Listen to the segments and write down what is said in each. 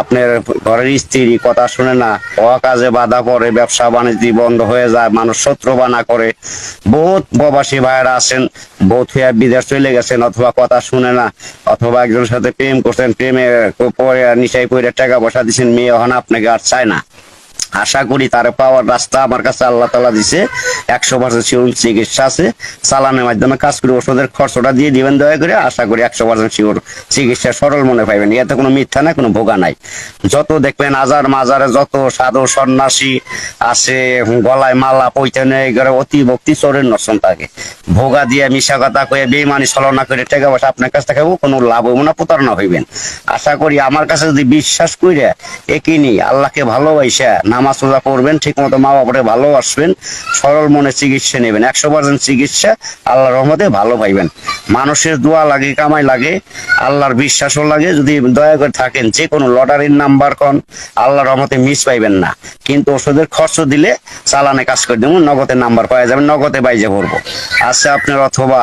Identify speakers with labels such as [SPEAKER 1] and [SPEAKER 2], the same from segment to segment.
[SPEAKER 1] আপনার ঘরের স্ত্রী কথা শুনে না, অকাজে বাধা পড়ে, ব্যবসা বাণিজ্য বন্ধ হয়ে যায়, মানুষ শত্রু বানা করে। বহুত প্রবাসী ভাইয়েরা আছেন, বহুত হইয়া বিদেশ চলে গেছেন, অথবা কথা শুনে না, অথবা একজনের সাথে প্রেম করছেন, প্রেমে পরে নিশাই পরে টাকা পয়সা দিচ্ছেন মেয়ে হন, আপনাকে আর চায় না। আশা করি তার পাওয়ার রাস্তা আমার কাছে আল্লাহ তালা দিছে। একশো পার্সেন্ট শিওর চিকিৎসা আছে। চালানের মাধ্যমে কাজ করে ওষুধের খরচটা দিয়ে দিবেন দয়া করে। আশা করি একশো পার্সেন্ট শিওর চিকিৎসা সরল মনে পাইবেন। এতে কোনো মিথ্যা নাই, কোনো ভোগা নাই। যত দেখবেন আজার মাজারে যত সাধু সন্ন্যাসী আছে, গলায় মালা পৈতেনে এগুলো অতি ভক্তি চোরের নষ্ট থাকে। ভোগা দিয়ে মিশা কথা কয়ে বেমানি ছলনা করে টাকা পয়সা আপনার কাছ থেকে কোনো লাভ হইব না, প্রতারণা হইবেন। আশা করি আমার কাছে যদি বিশ্বাস করে একই নি আল্লাহকে ভালোবাসা নামাজ রোজা করবেন ঠিক মতো মা বাবাকে ভালোবাসবেন, সরল মনে চিকিৎসা নেবেন, একশো পার্সেন্ট চিকিৎসা আল্লাহর রহমতে ভালো পাইবেন। মানুষের দোয়া লাগে, কামাই লাগে, আল্লাহর বিশ্বাসও লাগে, যদি দয়া করে থাকেন যে কোনো লটারির নাম্বার কন, আল্লাহর রহমতে মিস পাইবেন না। কিন্তু ওষুধের খরচ দিলে চালানে কাজ করে দেবো, নগদের নাম্বার পাওয়া যাবে, নগদে বাইজে পড়ব আচ্ছা আপনার অথবা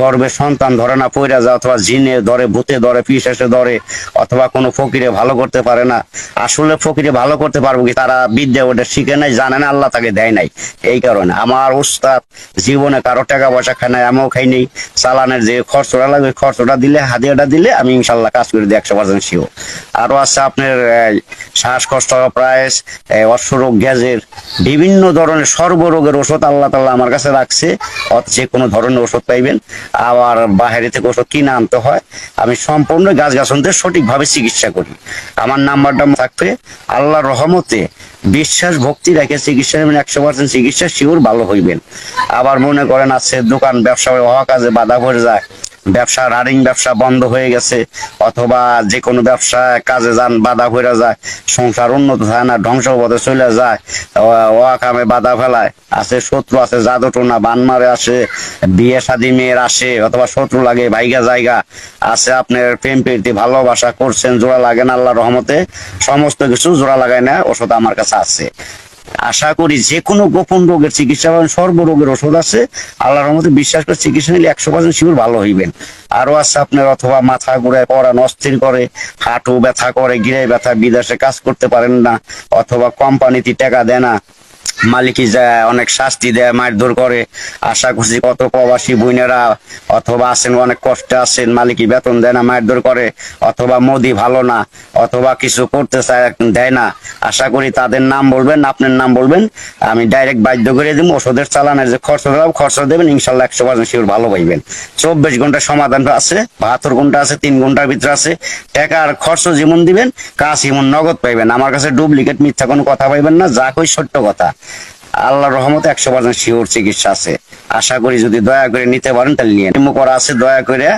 [SPEAKER 1] গর্ভে সন্তান ধরে না, পইরা যায়, অথবা জিনে ধরে, ভূতে ধরে পিসাসে ধরে, অথবা কোনো ফকিরে ভালো করতে পারে না। আসলে ফকিরে ভালো করতে পারব কি? তারা বিদ্যা ওটা শিখে নাই, জানে না, আল্লাহ তাকে দেয় নাই। এই কারণে আমার উস্তাদ জীবনে কারও টাকা পয়সা খায় নাই, আমিও খাই নেই। চালানের যে খরচটা ওই খরচটা দিলে, হাদিয়াটা দিলে আমি ইনশাল্লাহ কাজ করে দিই একশো পার্সেন্ট শিও আরও আছে আপনার শ্বাসকষ্ট প্রায়স অশ্বরোগ গ্যাসের বিভিন্ন ধরনের সর্বরোগের ওষুধ আল্লাহ তাল্লাহ আমার কাছে রাখছে। যে কোনো ধরনের ওষুধ পাইবেন। আবার বাইরে থেকে ওষুধ কিনে আনতে হয়। আমি সম্পূর্ণ গাছ গাছনদের সঠিকভাবে চিকিৎসা করি। আমার নাম্বারটা থাকবে। আল্লাহ রহমতে বিশ্বাস, ভক্তি রেখে চিকিৎসা নেবেন, একশো পার্সেন্ট চিকিৎসা শিওর ভালো হইবেন। আবার মনে করেন আছে দোকান, ব্যবসা হওয়া কাজে বাধা পড়ে যায়। ব্যবসা রানিং ব্যবসা বন্ধ হয়ে গেছে, অথবা যে কোনো ব্যবসা, কাজে যান, বাধা হয়ে যায়, সংসার উন্নত হয় না ধ্বংস পথে চলে যায় ওয়াকামে বাধা ফেলায়, আছে শত্রু আছে জাদু টোনা বান মারে আসে, বিয়ে শাদী মেয়ের আসে, অথবা শত্রু লাগে, ভাইগা জায়গা আছে, আপনার প্রেম প্রীতি, ভালোবাসা করছেন, জোড়া লাগে না আল্লাহ রহমতে, সমস্ত কিছু জোড়া লাগায় না ওষুধ আমার কাছে আছে। আশা করি যে কোনো গোপন রোগের চিকিৎসা পাবেন সর্বরোগের ওষুধ আছে, আল্লাহর রহমতে বিশ্বাস করে চিকিৎসা নিলে একশো পার্সেন্ট শিওর ভালো হইবেন। আরও আছে আপনার অথবা মাথা ঘুরায় পড়ান অস্থির করে, হাঁটু ব্যথা করে গিরে ব্যথা, বিদেশে কাজ করতে পারেন না, অথবা কোম্পানিতে টাকা দেয় না মালিকই যায় অনেক শাস্তি দেয় মারধর করে। আশা করছি কত প্রবাসী বোনেরা অথবা আছেন, অনেক কষ্টে আছেন, মালিকই বেতন দেয় না মারধর করে। অথবা মোদি ভালো না, অথবা কিছু করতে চায়, দেয় না। আশা করি তাদের নাম বলবেন, আপনার নাম বলবেন, আমি ডাইরেক্ট বাধ্য করে দিব। ওষুধের চালানের যে খরচ দেবো খরচ দেবেন, ইনশাল্লাহ একশো পার্সেন্ট শিওর ভালো পাইবেন। চব্বিশ ঘণ্টা সমাধান আছে, বাহাত্তর ঘণ্টা আছে, তিন ঘণ্টার ভিতরে আছে। টাকার খরচ যেমন দিবেন, কাজ এমন নগদ পাইবেন। আমার কাছে ডুপ্লিকেট মিথ্যা কোনো কথা পাইবেন না, যা কই সত্য কথা। আল্লাহর রহমতে একশো পার্সেন্ট শিওর চিকিৎসা আছে। আশা করি যদি দয়া করে নিতে পারেন, তাহলে নিয়ে করা আছে, দয়া করে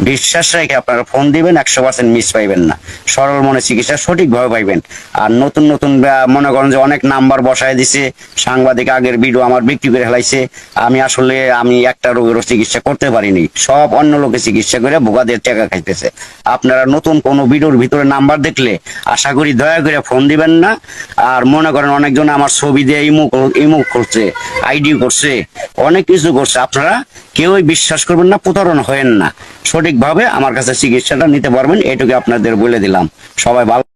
[SPEAKER 1] বিশ্বাস রেখে আপনারা ফোন দিবেন, একশো পার্সেন্ট মিস পাইবেন না। সরল মনে চিকিৎসা সঠিকভাবে পাইবেন। আর নতুন নতুন মনে করেন যে অনেক নাম্বার বসায় দিছে, সাংবাদিক আগের ভিডিও আমার বিক্রি করে ফেলাইছে। আমি আসলে, আমি একটা রোগেরও চিকিৎসা করতে পারিনি। সব অন্য লোকে চিকিৎসা করে ভোগাদের টাকা খাইতেছে। আপনারা নতুন কোনো ভিডিওর ভিতরে নাম্বার দেখলে আশা করি দয়া করে ফোন দিবেন না। আর মনে করেন অনেকজন আমার ছবি দিয়ে ইমো ইমো করছে আইডি করছে, অনেক কিছু করছে। আপনারা কেউই বিশ্বাস করবেন না, প্রতারণ হয়েন না। সঠিকভাবে আমার কাছে চিকিৎসাটা নিতে পারবেন, এটুকু আপনাদের বলে দিলাম। সবাই ভালো